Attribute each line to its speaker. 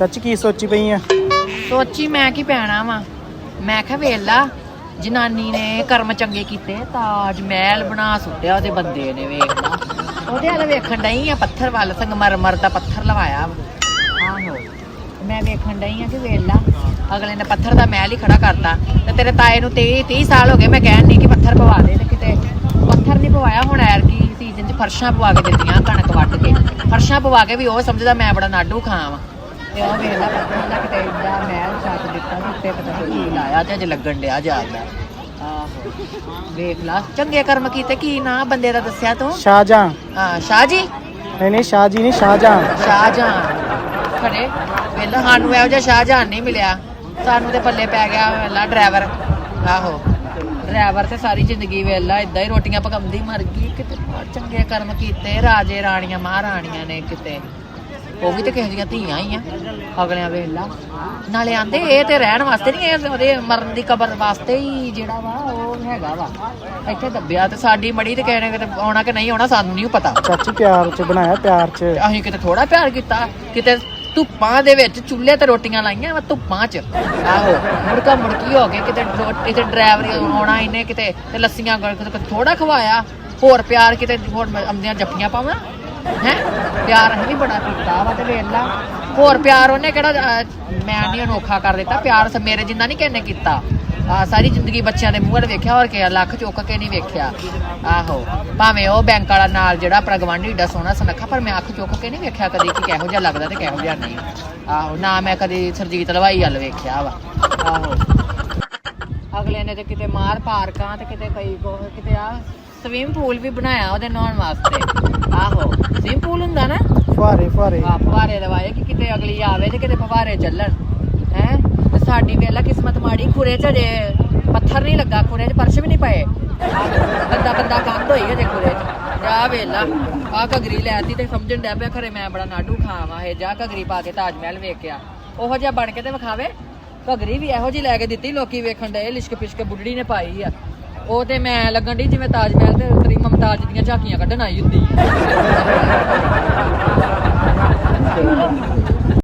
Speaker 1: ਚਾਚੀ ਕੀ ਸੋਚੀ ਪਈ ਆ?
Speaker 2: ਸੋਚੀ ਮੈਂ ਕੀ ਪੈਣਾ ਵਾ? ਮੈਂ ਕਿਹਾ ਵੇਲਾ ਜਨਾਨੀ ਨੇ ਕਰਮ ਚੰਗੇ ਕੀਤੇ, ਤਾਜ ਮਹਿਲ ਬਣਾ ਸੁੱਟਿਆ ਉਹਦੇ ਬੰਦੇ ਨੇ ਵੇਖ ਲਾ ਉਹਦੇ ਵਾਲ ਵੇਖਣ ਡਈ ਆ ਪੱਥਰ ਵੱਲ ਸੰਗਮਰਮਰ ਦਾ ਪੱਥਰ ਲਵਾਇਆ ਵਾ। ਆਹੋ, ਮੈਂ ਵੇਖਣ ਡਈ ਆ ਕਿ ਵੇਲਾ ਅਗਲੇ ਨੇ ਪੱਥਰ ਦਾ ਮਹਿਲ ਹੀ ਖੜਾ ਕਰਤਾ। ਤੇ ਤੇਰੇ ਤਾਏ ਨੂੰ 30 30 ਸਾਲ ਹੋ ਗਏ, ਮੈਂ ਕਹਿਣ ਨਹੀਂ ਕਿ ਪੱਥਰ ਪਵਾ ਦੇ ਤੇ ਕਿਤੇ ਪੱਥਰ ਨਹੀਂ ਪਵਾਇਆ ਹੁਣ ਐਰ ਕੀ ਸੀਜ਼ਨ 'ਚ ਫਰਸ਼ਾਂ ਪਵਾ ਕੇ ਦਿੱਤੀਆਂ ਕਣਕ ਵੱਢ ਕੇ। ਫਰਸ਼ਾਂ ਪਵਾ ਕੇ ਵੀ ਉਹ ਸਮਝਦਾ ਮੈਂ ਬੜਾ ਨਾਡੂ ਖਾਂ ਵਾਂ। ਤੇ ਉਹ ਵੇਖ ਲਾ ਪੱਥਰ ਦਾ ਕਿਤੇ ਇੰਦਾ ਮਹਿਲ ਛੱਤ ਦਿੱਤਾ ਤੇ ਉੱਤੇ ਪਤਾ ਨਹੀਂ ਕੀ ਲਾਇਆ ਤੇ ਅਜੇ ਲੱਗਣ ਡਿਆ ਜਾਂਦਾ ਆਹੋ ਵੇਖ ਲਾ ਚੰਗੇ ਕਰਮ ਕੀਤੇ ਕੀ ਨਾ ਬੰਦੇ ਦਾ ਦੱਸਿਆ ਤੂੰ?
Speaker 1: ਸ਼ਾਹਜਹਾਂ।
Speaker 2: ਹਾਂ ਸ਼ਾਹ ਜੀ
Speaker 1: ਨਹੀਂ ਨਹੀਂ ਸ਼ਾਹ ਜੀ ਨਹੀਂ ਸ਼ਾਹਜਹਾਂ।
Speaker 2: ਸ਼ਾਹਜਹਾਨ ਖੜੇ ਵੇਲਾ ਸਾਨੂੰ ਇਹੋ ਜਿਹਾ ਸ਼ਾਹਜਹਾਨ ਨਹੀਂ ਮਿਲਿਆ। ਸਾਨੂੰ ਤੇ ਪੱਲੇ ਪੈ ਗਿਆ ਵੇਲਾ ਡਰਾਈਵਰ। ਆਹੋ ਡਰਾਈਵਰ ਤੇ ਸਾਰੀ ਜ਼ਿੰਦਗੀ ਵੇਲਾ ਇਦਾਂ ਹੀ ਰੋਟੀਆਂ ਪਕਾਉਂਦੀ ਮਰ ਗਈ ਕਿਤੇ। ਚੰਗੇ ਕਰਮ ਕੀਤੇ ਰਾਜੇ ਰਾਣੀਆਂ ਮਹਾਰਾਣੀਆਂ ਨੇ ਕਿਤੇ। ਉਹ ਵੀ ਤੇ ਕਿਸੇ ਦੀਆਂ ਧੀਆਂ ਹੀ ਆ ਅਗਲਿਆਂ ਵੇਲਾ ਨਾਲੇ ਆਂਦੇ ਇਹ ਤੇ ਰਹਿਣ ਵਾਸਤੇ ਨਹੀਂ ਇਹ ਉਹਦੇ ਮਰਨ ਦੀ ਕਬਰ ਵਾਸਤੇ ਹੀ ਜਿਹੜਾ ਵਾ ਉਹ ਹੈਗਾ ਵਾ। ਇੱਥੇ ਦੱਬਿਆ ਤੇ ਸਾਡੀ ਮੜੀ ਤੇ ਕਹਿਣੇ ਕਿਤੇ ਆਉਣਾ ਕਿ ਨਹੀਂ ਆਉਣਾ ਸਾਨੂੰ ਨਹੀਂ ਪਤਾ।
Speaker 1: ਚਾਚੀ ਪਿਆਰ ਚ ਬਣਾਇਆ ਪਿਆਰ ਚ।
Speaker 2: ਅਸੀਂ ਕਿਤੇ ਥੋੜਾ ਪਿਆਰ ਕੀਤਾ ਕਿਤੇ ਧੁੱਪਾਂ ਦੇ ਵਿੱਚ ਚੁੱਲ੍ਹੇ ਤੇ ਰੋਟੀਆਂ ਲਾਈਆਂ ਵਾ ਧੁੱਪਾਂ 'ਚ। ਆਹੋ ਮੁੜਕਾ ਮੁੜਕੀ ਹੋ ਕੇ ਕਿਤੇ ਰੋਟੀ ਤੇ ਡਰਾਈਵਰ ਆਉਣਾ ਇਹਨੇ ਕਿਤੇ ਤੇ ਲੱਸੀਆਂ ਗਲ ਕਿਤੇ ਥੋੜਾ ਖਵਾਇਆ ਹੋਰ ਪਿਆਰ ਕਿਤੇ ਹੋਰ ਆਉਂਦੀਆਂ ਜੱਫੀਆਂ ਪਾਵਾਂ। ਹੈ? ਪਿਆਰ ਅਸੀਂ ਬੜਾ ਕੀਤਾ ਵਾ ਤੇ ਵੇਲਾ ਹੋਰ ਪਿਆਰ ਉਹਨੇ ਕਿਹੜਾ ਅਹ, ਮੈਂ ਨਹੀਂ ਅਨੋਖਾ ਕਰ ਦਿੱਤਾ। ਪਿਆਰ ਸ- ਮੇਰੇ ਜਿੰਨਾ ਨਹੀਂ ਕਿਹਨੇ ਕੀਤਾ। ਆ ਸਾਰੀ ਜ਼ਿੰਦਗੀ ਬੱਚਿਆਂ ਦੇ ਮੂੰਹ ਵੱਲ ਵੇਖਿਆ ਹੋਰ ਕਿ ਲੱਖ ਚੁੱਕ ਕੇ ਨਹੀਂ ਵੇਖਿਆ। ਆਹੋ। ਭਾਵੇਂ ਉਹ ਬੈਂਕ ਵਾਲਾ ਨਾਲ ਜਿਹੜਾ ਆਪਣਾ ਗਵਾਂਢੀ ਏਡਾ ਸੋਹਣਾ ਸੁਨੱਖਾ ਪਰ ਮੈਂ ਅੱਖ ਚੁੱਕ ਕੇ ਨਹੀਂ ਵੇਖਿਆ ਕਦੀ ਕਿ ਕਿਹੋ ਜਿਹਾ ਲੱਗਦਾ ਤੇ ਕਿਹੋ ਜਿਹਾ ਨਹੀਂ। ਆਹੋ ਨਾ ਮੈਂ ਕਦੀ ਸਰਜੀਤ ਹਲਵਾਈ ਵੱਲ ਵੇਖਿਆ ਵਾ। ਆਹੋ। ਅਗਲੇ ਨੇ ਤੇ ਕਿਤੇ ਮਾਰ ਪਾਰਕਾਂ ਤੇ ਕਿਤੇ ਕਈ ਕੋ ਕਿਤੇ ਆ ਸਵਿਮ ਪੂਲ ਵੀ ਬਣਾਇਆ ਉਹਦੇ ਨਹਾਉਣ ਵਾਸਤੇ। ਆਹੋ ਸਵਿਮ ਪੂਲ ਹੁੰਦਾ ਨਾ?
Speaker 1: ਫੁਹਾਰੇ ਫੁਹਾਰੇ।
Speaker 2: ਆ ਫਵਾਰੇ ਲਵਾਏ ਕਿ ਕਿਤੇ ਅਗਲੀ ਆਵੇ ਤੇ ਕਿਤੇ ਫਵਾਰੇ ਚੱਲਣ। ਹੈ? ਤੇ ਸਾਡੀ ਵੇਲਾ ਕਿਸਮਤ ਮਾੜੀ ਖੁਰੇ ਚ ਜੇ ਪੱਥਰ ਨਹੀਂ ਲੱਗਾ ਖੁਰੇ ਚ ਪਰਸ਼ ਵੀ ਨਹੀਂ ਪਏ। ਬੰਦਾ ਬੰਦਾ ਕੰਧ ਹੋਈ ਹਜੇ ਖੁਰੇ ਚ। ਜਾ ਵੇਲਾ ਆ ਘਗਰੀ ਲੈਤੀ ਤੇ ਸਮਝਣ ਡਿਆ ਪਿਆ ਖਰੇ ਮੈਂ ਬੜਾ ਨਾਡੂ ਖਾਵਾਂ ਇਹ ਜਾ ਘਗਰੀ ਪਾ ਕੇ ਤਾਜ ਮਹਿਲ ਵੇਖਿਆ। ਉਹੋ ਜਿਹਾ ਬਣ ਕੇ ਤੇ ਵਿਖਾਵੇ। ਘਗਰੀ ਵੀ ਇਹੋ ਜਿਹੀ ਲੈ ਕੇ ਦਿੱਤੀ, ਲੋਕੀ ਵੇਖਣ ਡਏ, ਲਿਸ਼ਕ ਪਿਸ਼ਕ ਬੁੱਢੜੀ ਨੇ ਪਾਈ ਆ। ਉਹ ਤੇ ਮੈਂ ਲੱਗਣ ਦੀ ਜਿਵੇਂ ਤਾਜ ਮਹਿਲ ਤੇ ਤੇਰੀ ਮਮਤਾਜ ਦੀਆਂ ਝਾਕੀਆਂ ਕੱਢਣ ਆਈ ਹੁੰਦੀ